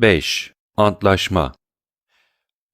5. Antlaşma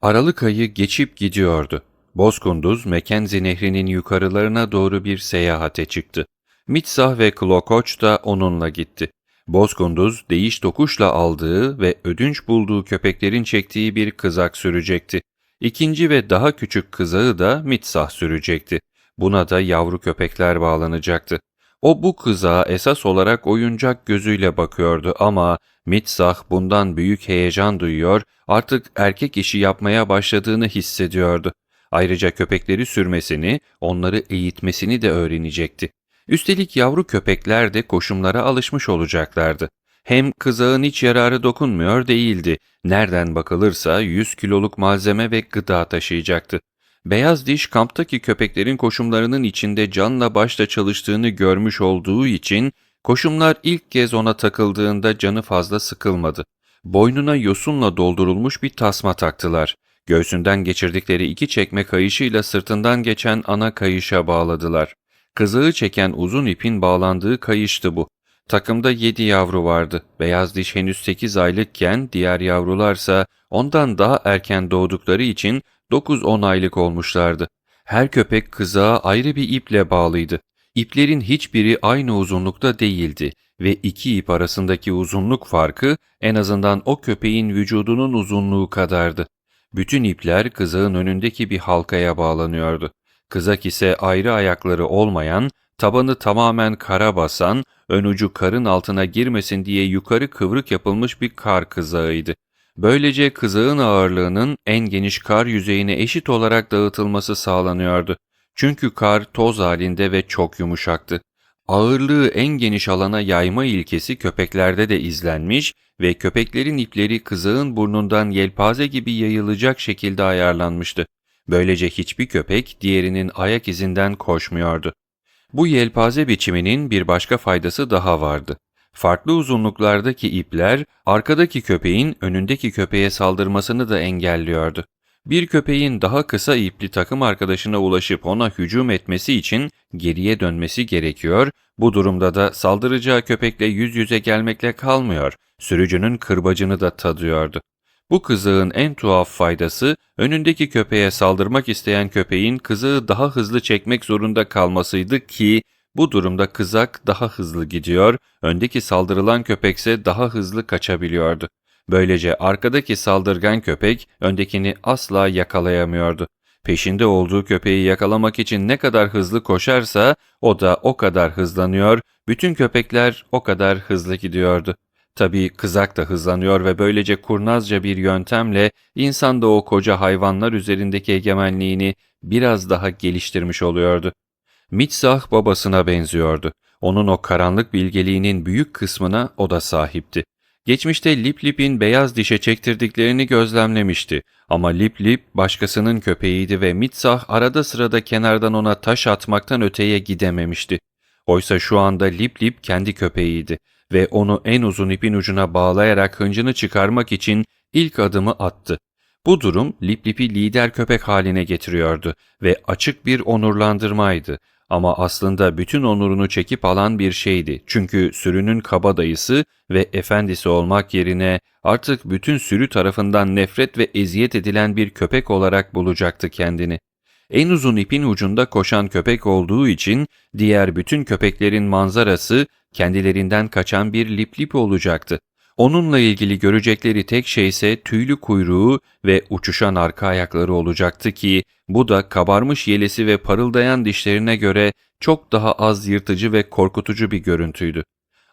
Aralık ayı geçip gidiyordu. Bozkunduz, Mackenzie nehrinin yukarılarına doğru bir seyahate çıktı. Mitsah ve Klokoç da onunla gitti. Bozkunduz, değiş tokuşla aldığı ve ödünç bulduğu köpeklerin çektiği bir kızak sürecekti. İkinci ve daha küçük kızağı da Mitsah sürecekti. Buna da yavru köpekler bağlanacaktı. O bu kızağa esas olarak oyuncak gözüyle bakıyordu ama Mitsah bundan büyük heyecan duyuyor, artık erkek işi yapmaya başladığını hissediyordu. Ayrıca köpekleri sürmesini, onları eğitmesini de öğrenecekti. Üstelik yavru köpekler de koşumlara alışmış olacaklardı. Hem kızağın hiç yararı dokunmuyor değildi. Nereden bakılırsa 100 kiloluk malzeme ve gıda taşıyacaktı. Beyaz diş kamptaki köpeklerin koşumlarının içinde canla başla çalıştığını görmüş olduğu için koşumlar ilk kez ona takıldığında canı fazla sıkılmadı. Boynuna yosunla doldurulmuş bir tasma taktılar. Göğsünden geçirdikleri iki çekme kayışıyla sırtından geçen ana kayışa bağladılar. Kızığı çeken uzun ipin bağlandığı kayıştı bu. Takımda yedi yavru vardı. Beyaz diş henüz sekiz aylıkken diğer yavrularsa ondan daha erken doğdukları için 9-10 aylık olmuşlardı. Her köpek kızağa ayrı bir iple bağlıydı. İplerin hiçbiri aynı uzunlukta değildi ve iki ip arasındaki uzunluk farkı en azından o köpeğin vücudunun uzunluğu kadardı. Bütün ipler kızağın önündeki bir halkaya bağlanıyordu. Kızak ise ayrı ayakları olmayan, tabanı tamamen kara basan, ön ucu karın altına girmesin diye yukarı kıvrık yapılmış bir kar kızağıydı. Böylece kızağın ağırlığının en geniş kar yüzeyine eşit olarak dağıtılması sağlanıyordu. Çünkü kar toz halinde ve çok yumuşaktı. Ağırlığı en geniş alana yayma ilkesi köpeklerde de izlenmiş ve köpeklerin ipleri kızağın burnundan yelpaze gibi yayılacak şekilde ayarlanmıştı. Böylece hiçbir köpek diğerinin ayak izinden koşmuyordu. Bu yelpaze biçiminin bir başka faydası daha vardı. Farklı uzunluklardaki ipler arkadaki köpeğin önündeki köpeğe saldırmasını da engelliyordu. Bir köpeğin daha kısa ipli takım arkadaşına ulaşıp ona hücum etmesi için geriye dönmesi gerekiyor, bu durumda da saldıracağı köpekle yüz yüze gelmekle kalmıyor, sürücünün kırbacını da tadıyordu. Bu kızığın en tuhaf faydası önündeki köpeğe saldırmak isteyen köpeğin kızığı daha hızlı çekmek zorunda kalmasıydı ki bu durumda kızak daha hızlı gidiyor, öndeki saldırılan köpekse daha hızlı kaçabiliyordu. Böylece arkadaki saldırgan köpek öndekini asla yakalayamıyordu. Peşinde olduğu köpeği yakalamak için ne kadar hızlı koşarsa o da o kadar hızlanıyor, bütün köpekler o kadar hızlı gidiyordu. Tabii kızak da hızlanıyor ve böylece kurnazca bir yöntemle insan da o koca hayvanlar üzerindeki egemenliğini biraz daha geliştirmiş oluyordu. Mitsah babasına benziyordu. Onun o karanlık bilgeliğinin büyük kısmına o da sahipti. Geçmişte Lip Lip'in beyaz dişe çektirdiklerini gözlemlemişti. Ama Lip Lip başkasının köpeğiydi ve Mitsah arada sırada kenardan ona taş atmaktan öteye gidememişti. Oysa şu anda Lip Lip kendi köpeğiydi ve onu en uzun ipin ucuna bağlayarak hıncını çıkarmak için ilk adımı attı. Bu durum Lip Lip'i lider köpek haline getiriyordu ve açık bir onurlandırmaydı. Ama aslında bütün onurunu çekip alan bir şeydi. Çünkü sürünün kabadayısı ve efendisi olmak yerine artık bütün sürü tarafından nefret ve eziyet edilen bir köpek olarak bulacaktı kendini. En uzun ipin ucunda koşan köpek olduğu için diğer bütün köpeklerin manzarası kendilerinden kaçan bir lip lip olacaktı. Onunla ilgili görecekleri tek şey ise tüylü kuyruğu ve uçuşan arka ayakları olacaktı ki bu da kabarmış yelesi ve parıldayan dişlerine göre çok daha az yırtıcı ve korkutucu bir görüntüydü.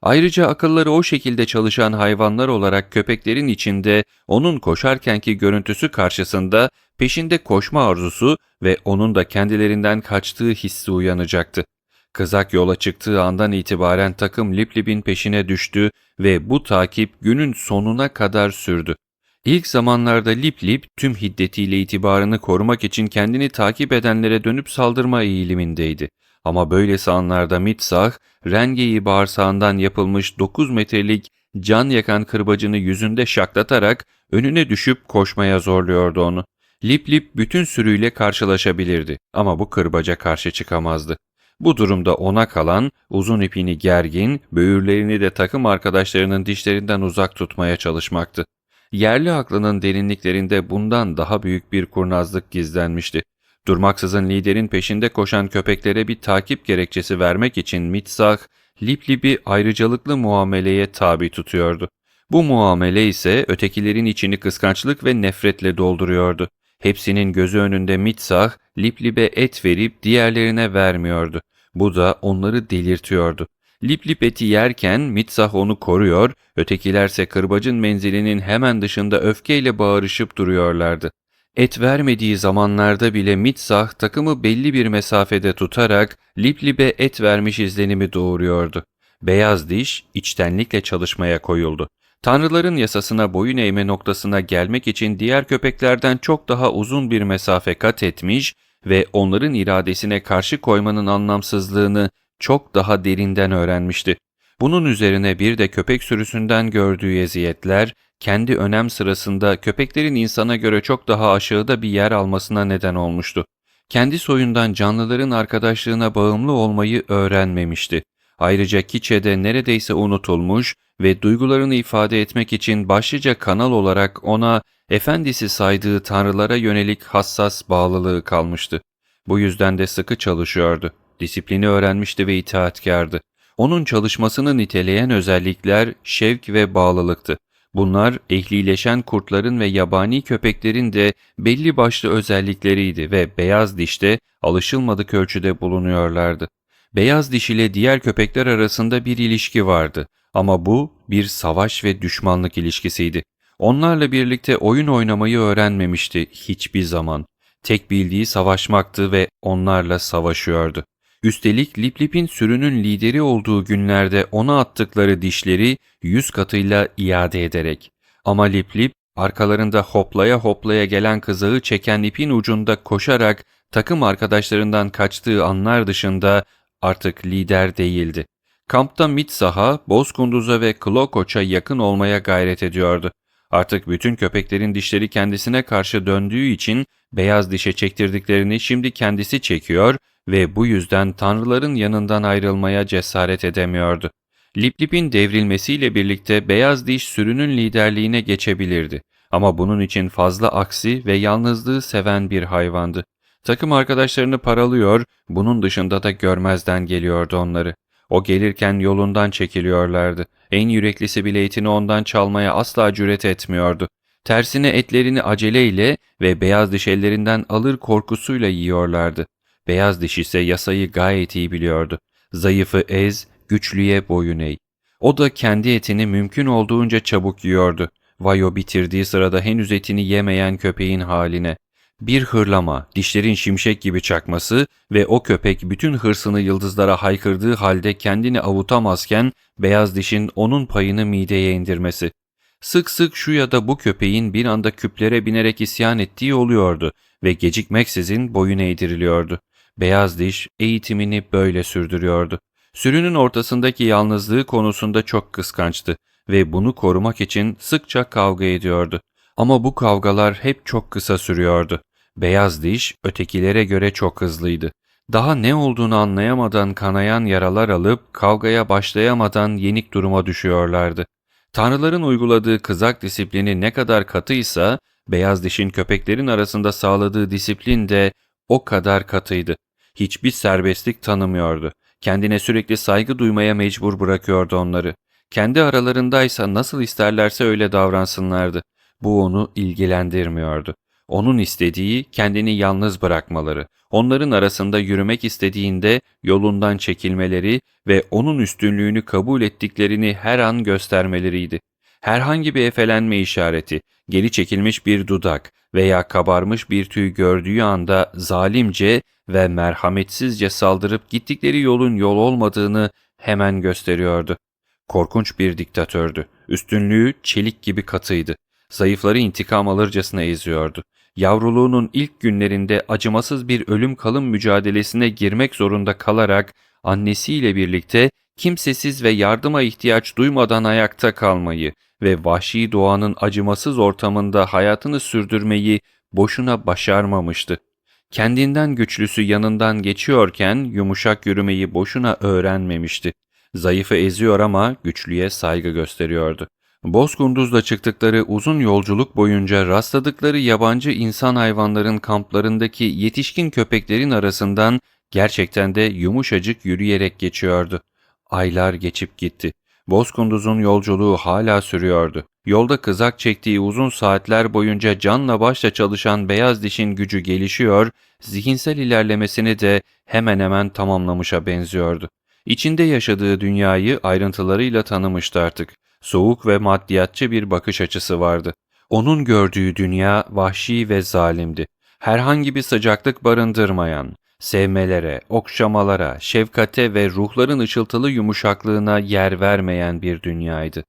Ayrıca akılları o şekilde çalışan hayvanlar olarak köpeklerin içinde onun koşarkenki görüntüsü karşısında peşinde koşma arzusu ve onun da kendilerinden kaçtığı hissi uyanacaktı. Kızak yola çıktığı andan itibaren takım Liplip'in peşine düştü ve bu takip günün sonuna kadar sürdü. İlk zamanlarda Lip Lip tüm hiddetiyle itibarını korumak için kendini takip edenlere dönüp saldırma eğilimindeydi. Ama böylesi anlarda Mitsah, rengeyi bağırsağından yapılmış 9 metrelik can yakan kırbacını yüzünde şaklatarak önüne düşüp koşmaya zorluyordu onu. Lip Lip bütün sürüyle karşılaşabilirdi ama bu kırbaca karşı çıkamazdı. Bu durumda ona kalan uzun ipini gergin, böğürlerini de takım arkadaşlarının dişlerinden uzak tutmaya çalışmaktı. Yerli aklının derinliklerinde bundan daha büyük bir kurnazlık gizlenmişti. Durmaksızın liderin peşinde koşan köpeklere bir takip gerekçesi vermek için Mitzah, Liplip'i ayrıcalıklı muameleye tabi tutuyordu. Bu muamele ise ötekilerin içini kıskançlık ve nefretle dolduruyordu. Hepsinin gözü önünde Mitzah, Liplip'e et verip diğerlerine vermiyordu. Bu da onları delirtiyordu. Liplip eti yerken Mitzah onu koruyor, ötekilerse kırbacın menzilinin hemen dışında öfkeyle bağırışıp duruyorlardı. Et vermediği zamanlarda bile Mitzah takımı belli bir mesafede tutarak Liplip'e et vermiş izlenimi doğuruyordu. Beyaz diş içtenlikle çalışmaya koyuldu. Tanrıların yasasına boyun eğme noktasına gelmek için diğer köpeklerden çok daha uzun bir mesafe kat etmiş ve onların iradesine karşı koymanın anlamsızlığını çok daha derinden öğrenmişti. Bunun üzerine bir de köpek sürüsünden gördüğü eziyetler, kendi önem sırasında köpeklerin insana göre çok daha aşağıda bir yer almasına neden olmuştu. Kendi soyundan canlıların arkadaşlığına bağımlı olmayı öğrenmemişti. Ayrıca Kiçe'de neredeyse unutulmuş ve duygularını ifade etmek için başlıca kanal olarak ona efendisi saydığı tanrılara yönelik hassas bağlılığı kalmıştı. Bu yüzden de sıkı çalışıyordu. Disiplini öğrenmişti ve itaatkardı. Onun çalışmasını niteleyen özellikler şevk ve bağlılıktı. Bunlar ehlileşen kurtların ve yabani köpeklerin de belli başlı özellikleriydi ve beyaz dişte alışılmadık ölçüde bulunuyorlardı. Beyaz diş ile diğer köpekler arasında bir ilişki vardı ama bu bir savaş ve düşmanlık ilişkisiydi. Onlarla birlikte oyun oynamayı öğrenmemişti hiçbir zaman. Tek bildiği savaşmaktı ve onlarla savaşıyordu. Üstelik Lip Lip'in sürünün lideri olduğu günlerde ona attıkları dişleri yüz katıyla iade ederek. Ama Lip Lip arkalarında hoplaya hoplaya gelen kızağı çeken ipin ucunda koşarak takım arkadaşlarından kaçtığı anlar dışında artık lider değildi. Kampta Mitsah'a, Bozkunduz'a ve Klokoç'a yakın olmaya gayret ediyordu. Artık bütün köpeklerin dişleri kendisine karşı döndüğü için beyaz dişe çektirdiklerini şimdi kendisi çekiyor ve bu yüzden tanrıların yanından ayrılmaya cesaret edemiyordu. Liplip'in devrilmesiyle birlikte beyaz diş sürünün liderliğine geçebilirdi. Ama bunun için fazla aksi ve yalnızlığı seven bir hayvandı. Takım arkadaşlarını paralıyor, bunun dışında da görmezden geliyordu onları. O gelirken yolundan çekiliyorlardı. En yüreklisi bile etini ondan çalmaya asla cüret etmiyordu. Tersine etlerini aceleyle ve beyaz diş ellerinden alır korkusuyla yiyorlardı. Beyaz diş ise yasayı gayet iyi biliyordu. Zayıfı ez, güçlüye boyun eğ. O da kendi etini mümkün olduğunca çabuk yiyordu. Vayo bitirdiği sırada henüz etini yemeyen köpeğin haline. Bir hırlama, dişlerin şimşek gibi çakması ve o köpek bütün hırsını yıldızlara haykırdığı halde kendini avutamazken beyaz dişin onun payını mideye indirmesi. Sık sık şu ya da bu köpeğin bir anda küplere binerek isyan ettiği oluyordu ve gecikmeksizin boyun eğdiriliyordu. Beyaz diş eğitimini böyle sürdürüyordu. Sürünün ortasındaki yalnızlığı konusunda çok kıskançtı ve bunu korumak için sıkça kavga ediyordu. Ama bu kavgalar hep çok kısa sürüyordu. Beyaz diş ötekilere göre çok hızlıydı. Daha ne olduğunu anlayamadan kanayan yaralar alıp kavgaya başlayamadan yenik duruma düşüyorlardı. Tanrıların uyguladığı kızak disiplini ne kadar katıysa, beyaz dişin köpeklerin arasında sağladığı disiplin de o kadar katıydı. Hiçbir serbestlik tanımıyordu. Kendine sürekli saygı duymaya mecbur bırakıyordu onları. Kendi aralarındaysa nasıl isterlerse öyle davransınlardı. Bu onu ilgilendirmiyordu. Onun istediği kendini yalnız bırakmaları, onların arasında yürümek istediğinde yolundan çekilmeleri ve onun üstünlüğünü kabul ettiklerini her an göstermeleriydi. Herhangi bir efelenme işareti, geri çekilmiş bir dudak veya kabarmış bir tüy gördüğü anda zalimce ve merhametsizce saldırıp gittikleri yolun yol olmadığını hemen gösteriyordu. Korkunç bir diktatördü. Üstünlüğü çelik gibi katıydı. Zayıfları intikam alırcasına eziyordu. Yavruluğunun ilk günlerinde acımasız bir ölüm kalım mücadelesine girmek zorunda kalarak annesiyle birlikte kimsesiz ve yardıma ihtiyaç duymadan ayakta kalmayı ve vahşi doğanın acımasız ortamında hayatını sürdürmeyi boşuna başarmamıştı. Kendinden güçlüsü yanından geçiyorken yumuşak yürümeyi boşuna öğrenmemişti. Zayıfı eziyor ama güçlüye saygı gösteriyordu. Bozkunduz'da çıktıkları uzun yolculuk boyunca rastladıkları yabancı insan hayvanların kamplarındaki yetişkin köpeklerin arasından gerçekten de yumuşacık yürüyerek geçiyordu. Aylar geçip gitti. Bozkunduz'un yolculuğu hala sürüyordu. Yolda kızak çektiği uzun saatler boyunca canla başla çalışan beyaz dişin gücü gelişiyor, zihinsel ilerlemesini de hemen hemen tamamlamışa benziyordu. İçinde yaşadığı dünyayı ayrıntılarıyla tanımıştı artık. Soğuk ve maddiyatçı bir bakış açısı vardı. Onun gördüğü dünya vahşi ve zalimdi. Herhangi bir sıcaklık barındırmayan, sevmelere, okşamalara, şefkate ve ruhların ışıltılı yumuşaklığına yer vermeyen bir dünyaydı.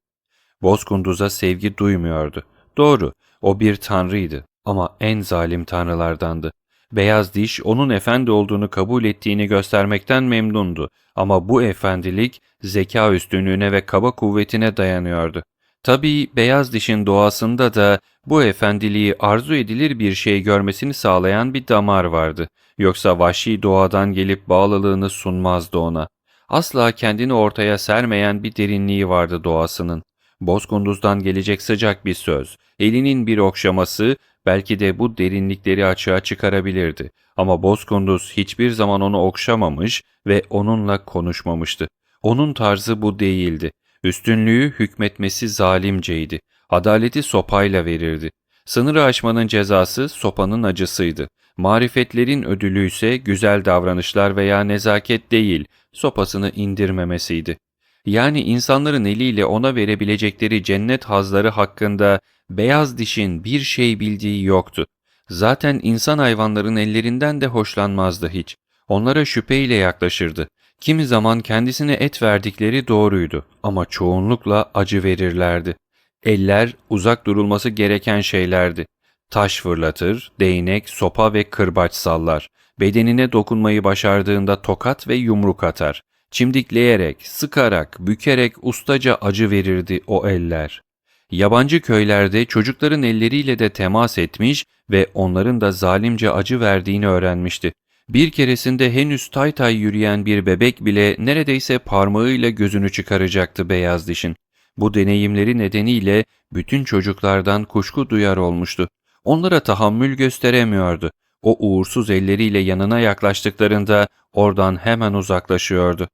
Bozkunduz'a sevgi duymuyordu. Doğru, o bir tanrıydı ama en zalim tanrılardandı. Beyaz diş onun efendi olduğunu kabul ettiğini göstermekten memnundu ama bu efendilik zeka üstünlüğüne ve kaba kuvvetine dayanıyordu. Tabii beyaz dişin doğasında da bu efendiliği arzu edilir bir şey görmesini sağlayan bir damar vardı. Yoksa vahşi doğadan gelip bağlılığını sunmazdı ona. Asla kendini ortaya sermeyen bir derinliği vardı doğasının. Bozkunduz'dan gelecek sıcak bir söz, elinin bir okşaması belki de bu derinlikleri açığa çıkarabilirdi. Ama Bozkunduz hiçbir zaman onu okşamamış ve onunla konuşmamıştı. Onun tarzı bu değildi. Üstünlüğü hükmetmesi zalimceydi. Adaleti sopayla verirdi. Sınırı aşmanın cezası sopanın acısıydı. Marifetlerin ödülü ise güzel davranışlar veya nezaket değil, sopasını indirmemesiydi. Yani insanların eliyle ona verebilecekleri cennet hazları hakkında beyaz dişin bir şey bildiği yoktu. Zaten insan hayvanların ellerinden de hoşlanmazdı hiç. Onlara şüpheyle yaklaşırdı. Kimi zaman kendisine et verdikleri doğruydu ama çoğunlukla acı verirlerdi. Eller uzak durulması gereken şeylerdi. Taş fırlatır, değnek, sopa ve kırbaç sallar. Bedenine dokunmayı başardığında tokat ve yumruk atar. Çimdikleyerek, sıkarak, bükerek ustaca acı verirdi o eller. Yabancı köylerde çocukların elleriyle de temas etmiş ve onların da zalimce acı verdiğini öğrenmişti. Bir keresinde henüz tay tay yürüyen bir bebek bile neredeyse parmağıyla gözünü çıkaracaktı beyaz dişin. Bu deneyimleri nedeniyle bütün çocuklardan kuşku duyar olmuştu. Onlara tahammül gösteremiyordu. O uğursuz elleriyle yanına yaklaştıklarında oradan hemen uzaklaşıyordu.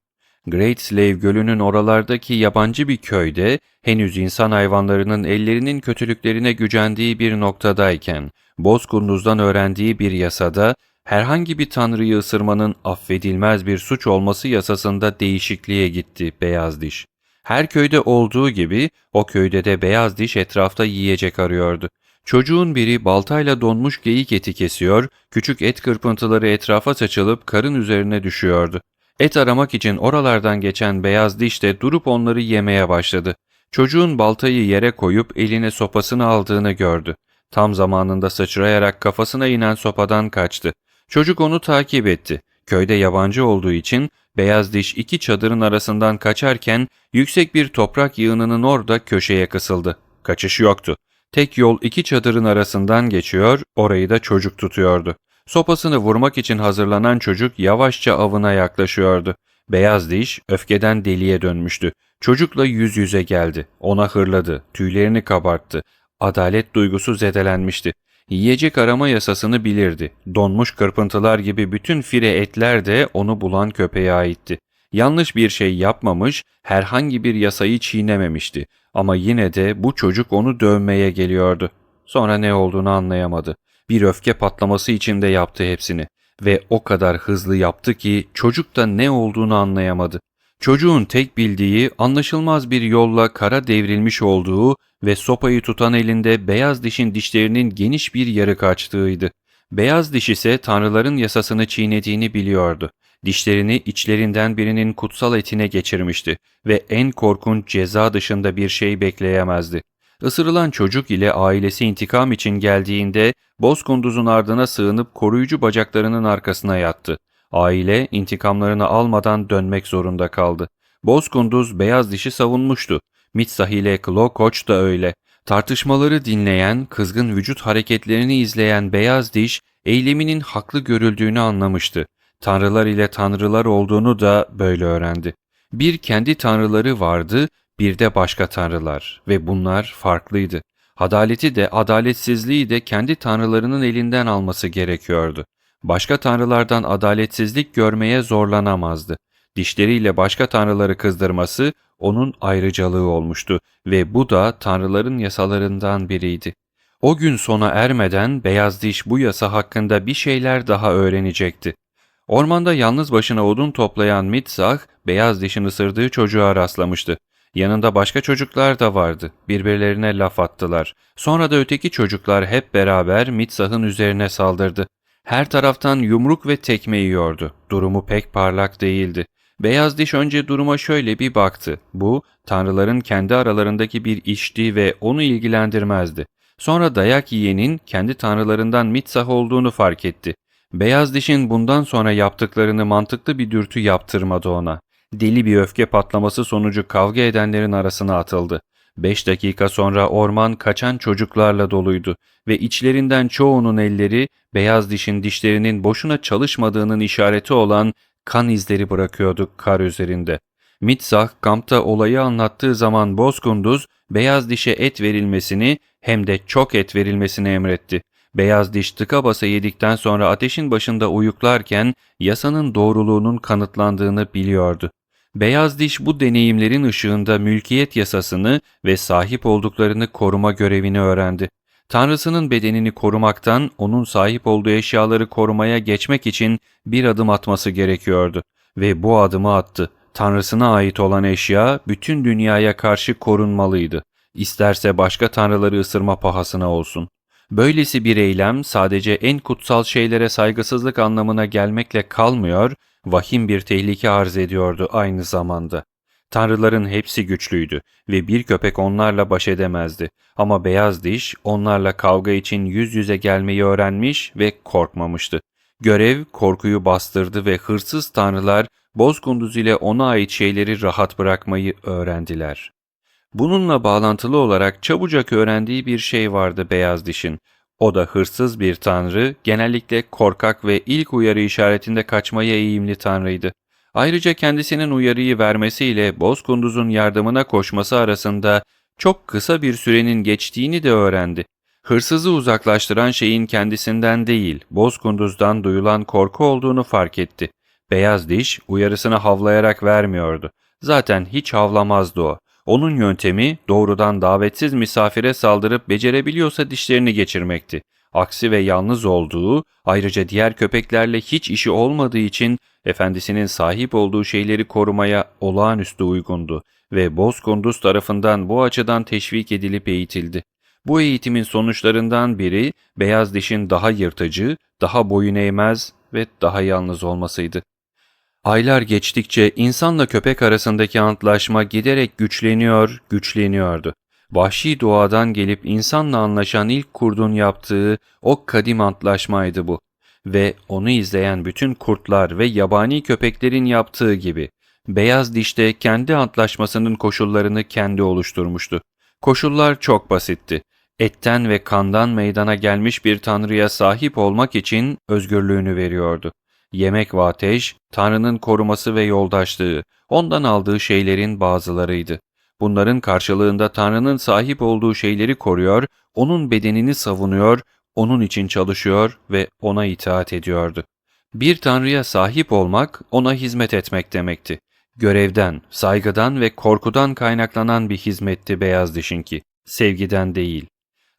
Great Slave Gölü'nün oralardaki yabancı bir köyde henüz insan hayvanlarının ellerinin kötülüklerine gücendiği bir noktadayken Bozkurnuz'dan öğrendiği bir yasada herhangi bir tanrıyı ısırmanın affedilmez bir suç olması yasasında değişikliğe gitti beyaz diş. Her köyde olduğu gibi o köyde de beyaz diş etrafta yiyecek arıyordu. Çocuğun biri baltayla donmuş geyik eti kesiyor, küçük et kırpıntıları etrafa saçılıp karın üzerine düşüyordu. Et aramak için oralardan geçen beyaz diş de durup onları yemeye başladı. Çocuğun baltayı yere koyup eline sopasını aldığını gördü. Tam zamanında sıçrayarak kafasına inen sopadan kaçtı. Çocuk onu takip etti. Köyde yabancı olduğu için beyaz diş iki çadırın arasından kaçarken yüksek bir toprak yığınının orada köşeye kısıldı. Kaçış yoktu. Tek yol iki çadırın arasından geçiyor, orayı da çocuk tutuyordu. Sopasını vurmak için hazırlanan çocuk yavaşça avına yaklaşıyordu. Beyaz diş öfkeden deliye dönmüştü. Çocukla yüz yüze geldi. Ona hırladı, tüylerini kabarttı. Adalet duygusu zedelenmişti. Yiyecek arama yasasını bilirdi. Donmuş kırpıntılar gibi bütün fire etler de onu bulan köpeğe aitti. Yanlış bir şey yapmamış, herhangi bir yasayı çiğnememişti. Ama yine de bu çocuk onu dövmeye geliyordu. Sonra ne olduğunu anlayamadı. Bir öfke patlaması içinde yaptı hepsini. Ve o kadar hızlı yaptı ki çocuk da ne olduğunu anlayamadı. Çocuğun tek bildiği anlaşılmaz bir yolla kara devrilmiş olduğu ve sopayı tutan elinde beyaz dişin dişlerinin geniş bir yarık açtığıydı. Beyaz diş ise tanrıların yasasını çiğnediğini biliyordu. Dişlerini içlerinden birinin kutsal etine geçirmişti ve en korkunç ceza dışında bir şey bekleyemezdi. Isırılan çocuk ile ailesi intikam için geldiğinde Bozkunduz'un ardına sığınıp koruyucu bacaklarının arkasına yattı. Aile intikamlarını almadan dönmek zorunda kaldı. Bozkunduz beyaz dişi savunmuştu. Mitsah ile Klokoç da öyle. Tartışmaları dinleyen, kızgın vücut hareketlerini izleyen beyaz diş, eyleminin haklı görüldüğünü anlamıştı. Tanrılar ile tanrılar olduğunu da böyle öğrendi. Bir kendi tanrıları vardı, bir de başka tanrılar ve bunlar farklıydı. Adaleti de adaletsizliği de kendi tanrılarının elinden alması gerekiyordu. Başka tanrılardan adaletsizlik görmeye zorlanamazdı. Dişleriyle başka tanrıları kızdırması onun ayrıcalığı olmuştu ve bu da tanrıların yasalarından biriydi. O gün sona ermeden Beyaz Diş bu yasa hakkında bir şeyler daha öğrenecekti. Ormanda yalnız başına odun toplayan Mitzah, Beyaz Diş'in ısırdığı çocuğa rastlamıştı. Yanında başka çocuklar da vardı. Birbirlerine laf attılar. Sonra da öteki çocuklar hep beraber Mitzah'ın üzerine saldırdı. Her taraftan yumruk ve tekme yiyordu. Durumu pek parlak değildi. Beyaz diş önce duruma şöyle bir baktı. Bu, tanrıların kendi aralarındaki bir işti ve onu ilgilendirmezdi. Sonra dayak yiyenin kendi tanrılarından Mitzah olduğunu fark etti. Beyaz dişin bundan sonra yaptıklarını mantıklı bir dürtü yaptırmadı ona. Deli bir öfke patlaması sonucu kavga edenlerin arasına atıldı. Beş dakika sonra orman kaçan çocuklarla doluydu ve içlerinden çoğunun elleri beyaz dişin dişlerinin boşuna çalışmadığının işareti olan kan izleri bırakıyordu kar üzerinde. Mitzah kampta olayı anlattığı zaman Bozkunduz beyaz dişe et verilmesini hem de çok et verilmesini emretti. Beyaz diş tıka basa yedikten sonra ateşin başında uyuklarken yasanın doğruluğunun kanıtlandığını biliyordu. Beyaz diş bu deneyimlerin ışığında mülkiyet yasasını ve sahip olduklarını koruma görevini öğrendi. Tanrısının bedenini korumaktan onun sahip olduğu eşyaları korumaya geçmek için bir adım atması gerekiyordu. Ve bu adımı attı. Tanrısına ait olan eşya bütün dünyaya karşı korunmalıydı. İsterse başka tanrıları ısırma pahasına olsun. Böylesi bir eylem sadece en kutsal şeylere saygısızlık anlamına gelmekle kalmıyor, vahim bir tehlike arz ediyordu aynı zamanda. Tanrıların hepsi güçlüydü ve bir köpek onlarla baş edemezdi. Ama beyaz diş onlarla kavga için yüz yüze gelmeyi öğrenmiş ve korkmamıştı. Görev korkuyu bastırdı ve hırsız tanrılar Bozkunduz ile ona ait şeyleri rahat bırakmayı öğrendiler. Bununla bağlantılı olarak çabucak öğrendiği bir şey vardı beyaz dişin. O da hırsız bir tanrı, genellikle korkak ve ilk uyarı işaretinde kaçmaya eğimli tanrıydı. Ayrıca kendisinin uyarıyı vermesiyle Bozkunduz'un yardımına koşması arasında çok kısa bir sürenin geçtiğini de öğrendi. Hırsızı uzaklaştıran şeyin kendisinden değil, Bozkunduz'dan duyulan korku olduğunu fark etti. Beyaz diş uyarısını havlayarak vermiyordu. Zaten hiç havlamazdı o. Onun yöntemi doğrudan davetsiz misafire saldırıp becerebiliyorsa dişlerini geçirmekti. Aksi ve yalnız olduğu, ayrıca diğer köpeklerle hiç işi olmadığı için efendisinin sahip olduğu şeyleri korumaya olağanüstü uygundu ve Bozkunduz tarafından bu açıdan teşvik edilip eğitildi. Bu eğitimin sonuçlarından biri beyaz dişin daha yırtıcı, daha boyun eğmez ve daha yalnız olmasıydı. Aylar geçtikçe insanla köpek arasındaki antlaşma giderek güçleniyor, güçleniyordu. Vahşi doğadan gelip insanla anlaşan ilk kurdun yaptığı o kadim antlaşmaydı bu. Ve onu izleyen bütün kurtlar ve yabani köpeklerin yaptığı gibi. Beyaz dişte kendi antlaşmasının koşullarını kendi oluşturmuştu. Koşullar çok basitti. Etten ve kandan meydana gelmiş bir tanrıya sahip olmak için özgürlüğünü veriyordu. Yemek ve ateş, Tanrı'nın koruması ve yoldaşlığı, ondan aldığı şeylerin bazılarıydı. Bunların karşılığında Tanrı'nın sahip olduğu şeyleri koruyor, onun bedenini savunuyor, onun için çalışıyor ve ona itaat ediyordu. Bir Tanrı'ya sahip olmak, ona hizmet etmek demekti. Görevden, saygıdan ve korkudan kaynaklanan bir hizmetti beyaz dişinki, sevgiden değil.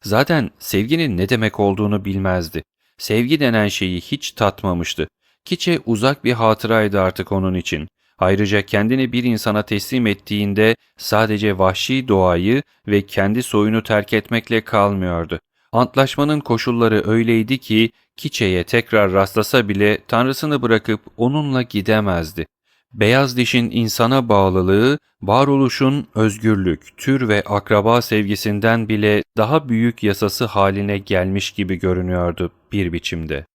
Zaten sevginin ne demek olduğunu bilmezdi. Sevgi denen şeyi hiç tatmamıştı. Kiçe uzak bir hatıraydı artık onun için. Ayrıca kendini bir insana teslim ettiğinde sadece vahşi doğayı ve kendi soyunu terk etmekle kalmıyordu. Antlaşmanın koşulları öyleydi ki Kiçe'ye tekrar rastlasa bile tanrısını bırakıp onunla gidemezdi. Beyaz dişin insana bağlılığı, varoluşun özgürlük, tür ve akraba sevgisinden bile daha büyük yasası haline gelmiş gibi görünüyordu bir biçimde.